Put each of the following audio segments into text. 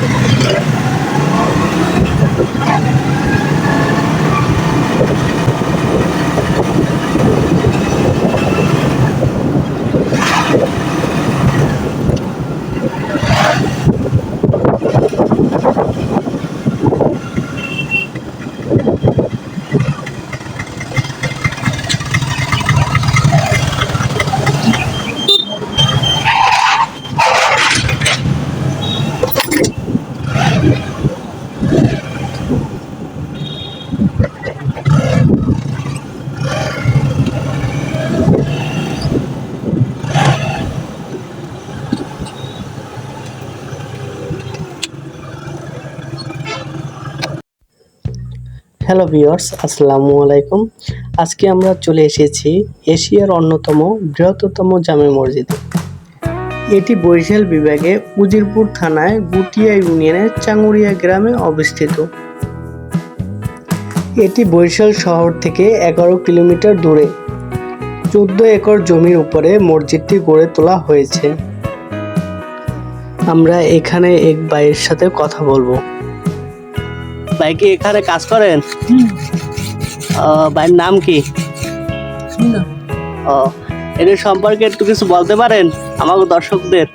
Thank you. Hello viewers, আসসালামু আলাইকুম। আজকে আমরা চলে এসেছি এশিয়ার অন্যতম বৃহত্তম জামে মসজিদে। এটি বরিশাল বিভাগে উজিরপুর থানায় গুটিয়া ইউনিয়নের চাঙ্গুরিয়া গ্রামে অবস্থিত। এটি বরিশাল শহর থেকে এগারো কিলোমিটার দূরে। চোদ্দ একর জমির উপরে মসজিদটি গড়ে তোলা হয়েছে। আমরা এখানে এক ভাইয়ের সাথে কথা বলব। ভাই কি এখানে কাজ করেন? ভাইয়ের নাম কি? ও এদের সম্পর্কে একটু কিছু বলতে পারেন আমাকে দর্শকদের?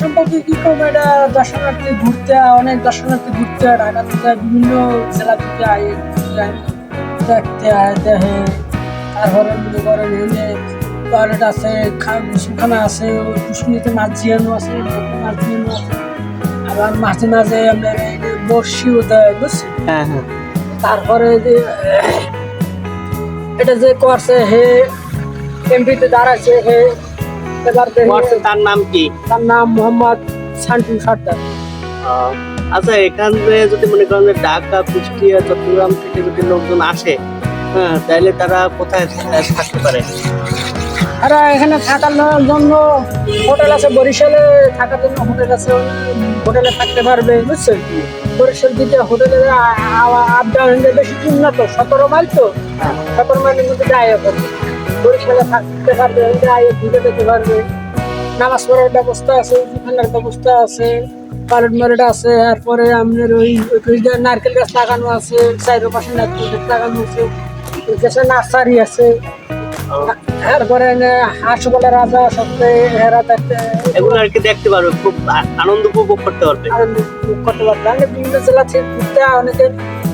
সম্পর্কে কি করব? এটা দর্শনার্থী ঘুরতে অনেক দর্শনার্থী ঘুরতে ঢাকা থেকে বিভিন্ন জেলা থেকে আয় দেখতে আয় দেখে। তারপরে মনে করেন এনে টয়লেট আছে গোসলখানা আছে কুসুমিতে মাছ জিয়ানো আছে মাছ জিয়ানো আছে। আবার মাঝে মাঝে আমরা এই যে বড়শিও দেয় বুঝছি হ্যাঁ হ্যাঁ। তারপরে যে এটা যে করছে হে এমপিতে দাঁড়াচ্ছে হে এবার তার নাম কি? তার নাম মোহাম্মদ সান্টু সর্দার। আচ্ছা এখান থেকে যদি মনে করেন যে ঢাকা কুষ্টিয়া চট্টগ্রাম থেকে যদি লোকজন আসে হ্যাঁ তাহলে তারা কোথায় থাকতে পারে? আর, এখানে থাকার জন্য হোটেল আছে, বরিশালে থাকার জন্য হোটেল আছে হোটেলে থাকতে পারবে বুঝছেন বরিশাল দিকে হোটেলে আপ ডাউন বেশি দূর না তো, সতেরো মাইল তো? সতেরো মাইলের মধ্যে যায় বরিশালে থাকতে পারবে যায় ঘুরে যেতে পারবে। নামাজ পড়ার ব্যবস্থা আছে উজুখানার ব্যবস্থা আছে পালট মারেট আছে, তারপরে আপনার ওই নারকেল গাছ লাগানো আছে চাইরো পাশে নারকেল গাছ লাগানো আছে নার্সারি আছে। তারপরে এনে হাঁস বলে রাজা হেরা এগুলো আর কি দেখতে খুব আনন্দ উপভোগ করতে পারবে। আনন্দ উপভোগ করতে পারবে আমি বিভিন্ন জেলা থেকে ঘুরতে অনেকে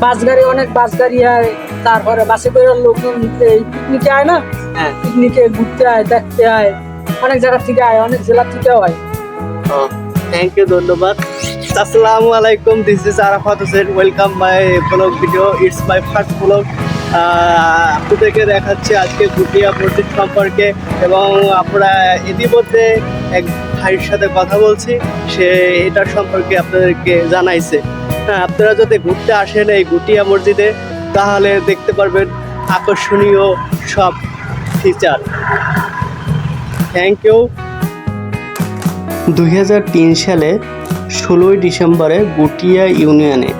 বাস গাড়ি অনেক বাস গাড়ি হয়। তারপরে বাসে করে লোকজন এই পিকনিকে আয় না পিকনিকে ঘুরতে আয় দেখতে আয় অনেক জায়গা থেকে আয় অনেক জেলা থেকেও হয় থ্যাংক ইউ ধন্যবাদ। আসসালামু আলাইকুম this is Arafat Hossain. Welcome my blog video it's my first blog আপনাদেরকে দেখাচ্ছি আজকে গুটিয়া মসজিদ সম্পর্কে এবং আমরা ইতিমধ্যে এক ভাইয়ের সাথে কথা বলছি। সে এটার সম্পর্কে আপনাদেরকে জানাইছে। হ্যাঁ আপনারা যদি ঘুরতে আসেন এই গুটিয়া মসজিদে, তাহলে দেখতে পারবেন আকর্ষণীয় সব ফিচার থ্যাংক ইউ দুই হাজার তিন সালে ষোলোই ডিসেম্বরে গুটিয়া ইউনিয়নে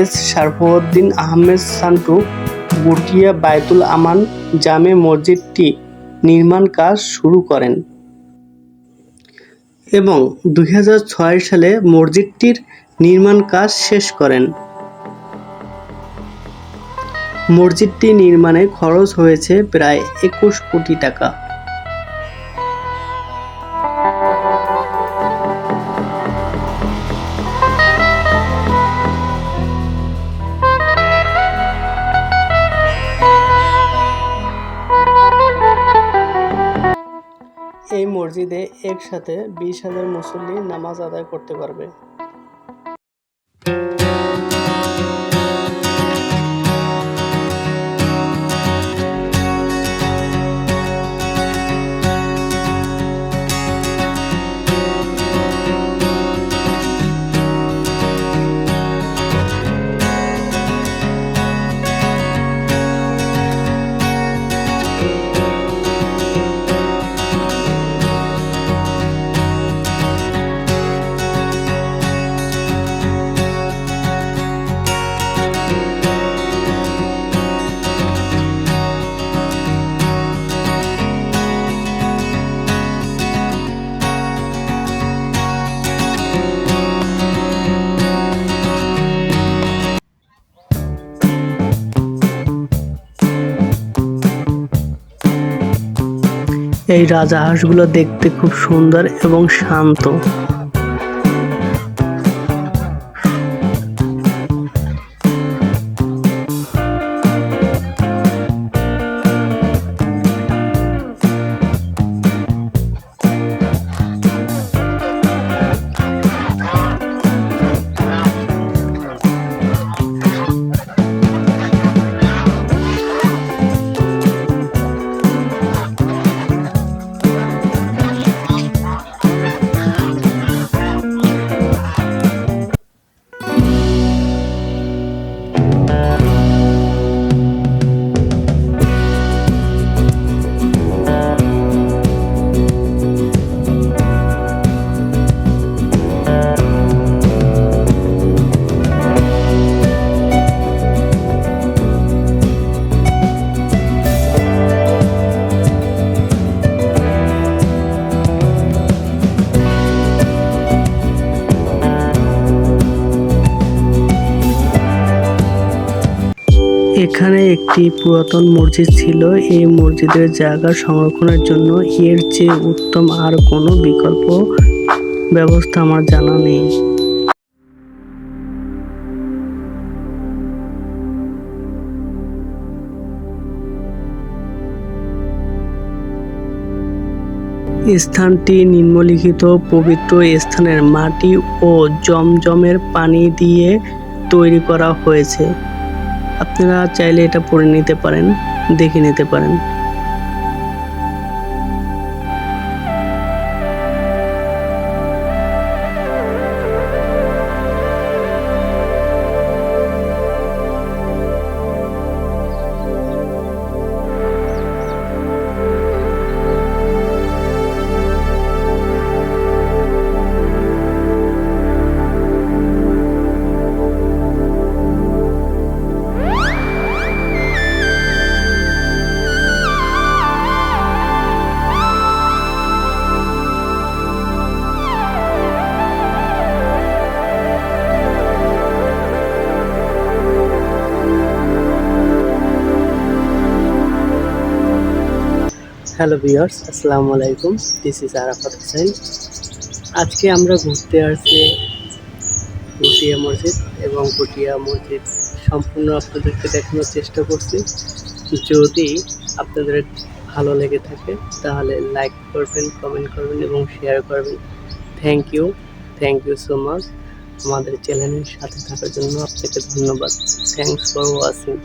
এস শারফুদ্দিন আহমেদ সান্টু গুটিয়া বায়তুল আমান জামে মসজিদটি নির্মাণ কাজ শুরু করেন এবং দু হাজার ছয় সালে মসজিদটির নির্মাণ কাজ শেষ করেন। মসজিদটি নির্মাণে খরচ হয়েছে প্রায় একুশ কোটি টাকা। এই মসজিদে একসাথে বিশ হাজার মুসল্লি নামাজ আদায় করতে পারবে। এই রাজাহাঁসগুলো দেখতে খুব সুন্দর এবং শান্ত। এখানে একটি পুরাতন মসজিদ ছিল। এই মসজিদের জায়গা সংরক্ষণের জন্য এর চেয়ে উত্তম আর কোনো বিকল্প ব্যবস্থা আমার জানা নেই। স্থানটি নিম্নলিখিত পবিত্র স্থানের মাটি ও জমজমের পানি দিয়ে তৈরি করা হয়েছে। আপনারা চাইলে এটা পরে নিতে পারেন দেখে নিতে পারেন। হ্যালো ভিউয়ার্স আসসালামু আলাইকুম দিস ইজ আরাফাত হোসেন আজকে আমরা ঘুরতে আসছি পুটিয়া মসজিদ এবং পুটিয়া মসজিদ সম্পূর্ণ আপনাদেরকে দেখানোর চেষ্টা করছি। যদি আপনাদের ভালো লেগে থাকে, তাহলে লাইক করবেন কমেন্ট করবেন এবং শেয়ার করবেন। Thank you thank you so much আমাদের চ্যানেলের সাথে থাকার জন্য আপনাকে ধন্যবাদ। Thanks for watching